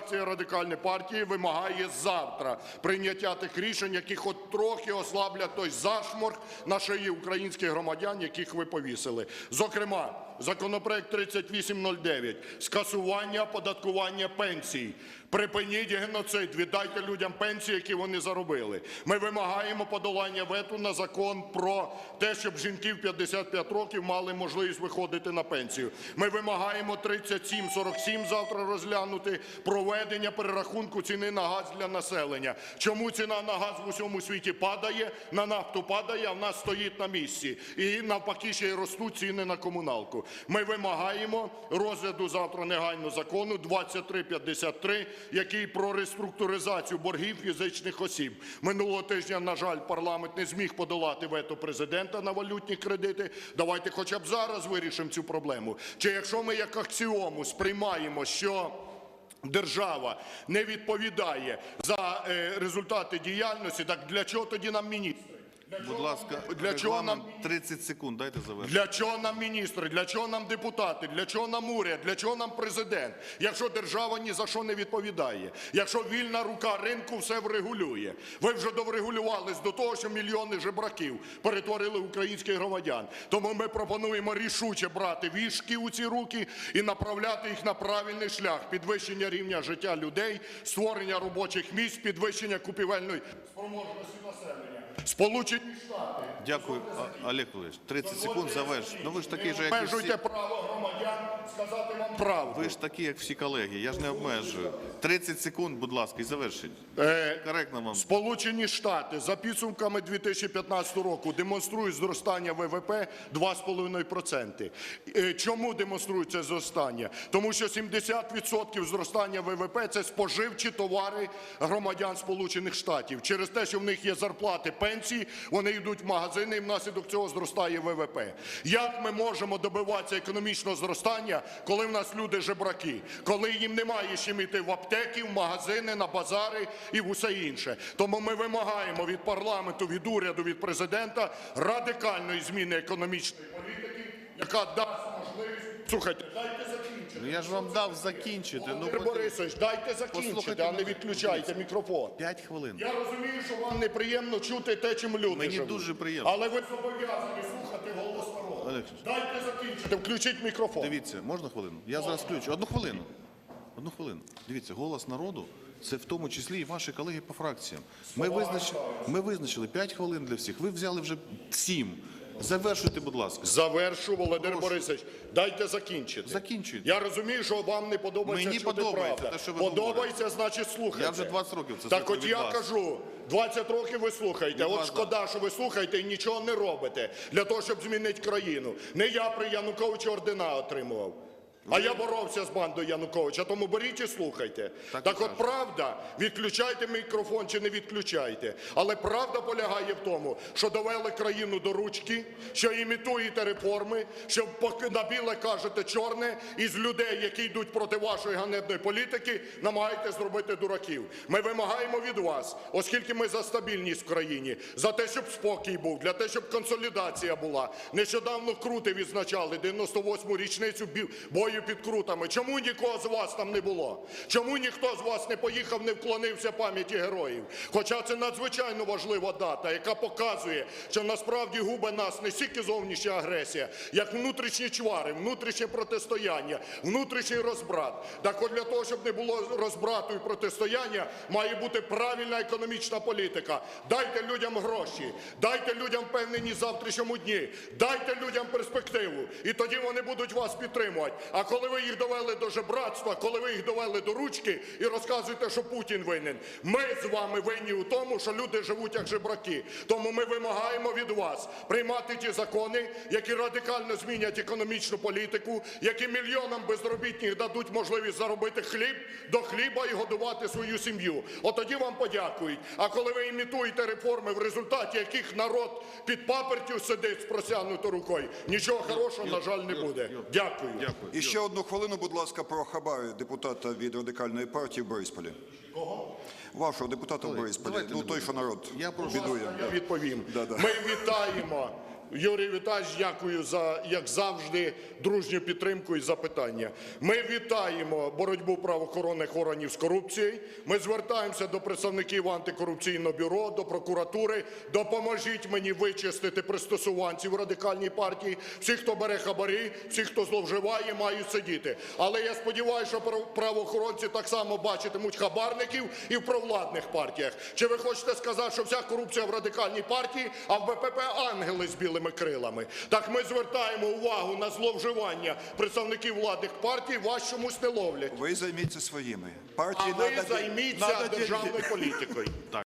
фракція радикальної партії вимагає завтра прийняття тих рішень, які хоч трохи ослаблять той зашморг на шиї українських громадян, яких ви повісили. Зокрема, законопроект 3809 – скасування оподаткування пенсій. Припиніть геноцид, віддайте людям пенсії, які вони заробили. Ми вимагаємо подолання вето на закон про те, щоб жінки в 55 років мали можливість виходити на пенсію. Ми вимагаємо 3747 завтра розглянути проведення перерахунку ціни на газ для населення. Чому ціна на газ в усьому світі падає, на нафту падає, а в нас стоїть на місці. І навпаки ще й ростуть ціни на комуналку. Ми вимагаємо розгляду завтра негайно закону 2353, який про реструктуризацію боргів фізичних осіб. Минулого тижня, на жаль, парламент не зміг подолати вето президента на валютні кредити. Давайте хоча б зараз вирішимо цю проблему. Чи якщо ми як аксіому сприймаємо, що держава не відповідає за е, результати діяльності, так для чого тоді нам міністри? Будь ласка, Для чого регламент 30 секунд, дайте завершити. Для чого нам міністри? Для чого нам депутати? Для чого нам уряд? Для чого нам президент? Якщо держава ні за що не відповідає, якщо вільна рука ринку все врегулює. Ви вже доврегулювались до того, що мільйони жебраків перетворили українських громадян. Тому ми пропонуємо рішуче брати вішки у ці руки і направляти їх на правильний шлях підвищення рівня життя людей, створення робочих місць, підвищення купівельної спроможності населення. Сполучені. Дякую, Олег Валерійович. 30 секунд завершити. Ну ви ж такий же, як і Обмежуйте всі. право сказати вам правду. Ви ж такі, як всі колеги. Я ж не обмежую. 30 секунд, будь ласка, і завершіть. Е, Коректно вам. Сполучені Штати за підсумками 2015 року демонструють зростання ВВП 2,5%. Е, Чому демонструють це зростання? Тому що 70% зростання ВВП – це споживчі товари громадян Сполучених Штатів. Через те, що в них є зарплати, пенсії, вони йдуть в магазини і внаслідок цього зростає ВВП. Як ми можемо добиватися економічного зростання, коли в нас люди жебраки, коли їм немає чим іти в аптеки, в магазини, на базари і в усе інше. Тому ми вимагаємо від парламенту, від уряду, від президента радикальної зміни економічної політики, яка дасть можливість. Слухайте, дайте. Ну я ж вам дав закінчити. Ну, Володимир Борисович, дайте закінчити, Послухайте а не мене. відключайте мікрофон. 5 хвилин. Я розумію, що вам неприємно чути те, чим люди Мені живуть. дуже приємно. Але ви зобов'язані слухати голос народу. Олег, Дайте закінчити, включіть мікрофон. Дивіться, можна хвилину? Я зараз включу. Одну хвилину. Одну хвилину. Дивіться, голос народу це в тому числі і ваші колеги по фракціям. Ми визначили, ми визначили 5 хвилин для всіх. Ви взяли вже 7. Завершуйте, будь ласка. Завершу, Володимир Борисович. Дайте закінчити. Закінчуйте. Я розумію, що вам не подобається Мені подобається правда. те, що ви подобається, значить слухайте. Я вже 20 років це Так от я вас. кажу, 20 років ви слухаєте. Від От вас, шкода, що ви слухаєте і нічого не робите для того, щоб змінити країну. Не я при Януковичу ордена отримував. А я боровся з бандою Януковича, тому беріть і слухайте. Так Так, от правда, відключайте мікрофон чи не відключайте. Але правда полягає в тому, що довели країну до ручки, що імітуєте реформи, що поки на біле кажете чорне, і з людей, які йдуть проти вашої ганебної політики, намагаєтесь зробити дураків. Ми вимагаємо від вас, оскільки ми за стабільність в країні, за те, щоб спокій був, для те, щоб консолідація була. Нещодавно крути відзначали 98-му річницю бі- бою під крутами. Чому нікого з вас там не було? Чому ніхто з вас не поїхав, не вклонився пам'яті героїв? Хоча це надзвичайно важлива дата, яка показує, що насправді губе нас не стільки зовнішня агресія, як внутрішні чвари, внутрішнє протистояння, внутрішній розбрат. Так от для того, щоб не було розбрату і протистояння, має бути правильна економічна політика. Дайте людям гроші, дайте людям впевненість завтрашньому дні, дайте людям перспективу, і тоді вони будуть вас підтримувати. А коли ви їх довели до жебратства, коли ви їх довели до ручки і розказуєте, що Путін винен, ми з вами винні у тому, що люди живуть як жебраки. Тому ми вимагаємо від вас приймати ті закони, які радикально змінять економічну політику, які мільйонам безробітних дадуть можливість заробити хліб до хліба і годувати свою сім'ю. От тоді вам подякують. А коли ви імітуєте реформи, в результаті яких народ під папертю сидить з просягнутою рукою, нічого хорошого, на жаль, не буде. Дякую. Дякую. Ще одну хвилину, будь ласка, про хабар депутата від радикальної партії в Борисполі. Кого? Вашого депутата в Борисполі. давайте Ну не той, будемо. що народ Я прошу бідує. Я відповім. Да-да. Ми вітаємо Юрій Віталійович, дякую за, як завжди, дружню підтримку і запитання. Ми вітаємо боротьбу правоохоронних органів з корупцією. Ми звертаємося до представників антикорупційного бюро, до прокуратури. Допоможіть мені вичистити пристосуванців радикальній партії. Всі, хто бере хабарі, всі, хто зловживає, мають сидіти. Але я сподіваюся, що правоохоронці так само бачитимуть хабарників і в провладних партіях. Чи ви хочете сказати, що вся корупція в радикальній партії, а в БПП ангели з білими крилами? Так ми звертаємо увагу на зловживання представників владних партій, вас чомусь не ловлять. Ви займіться своїми. А ви займіться державною політикою.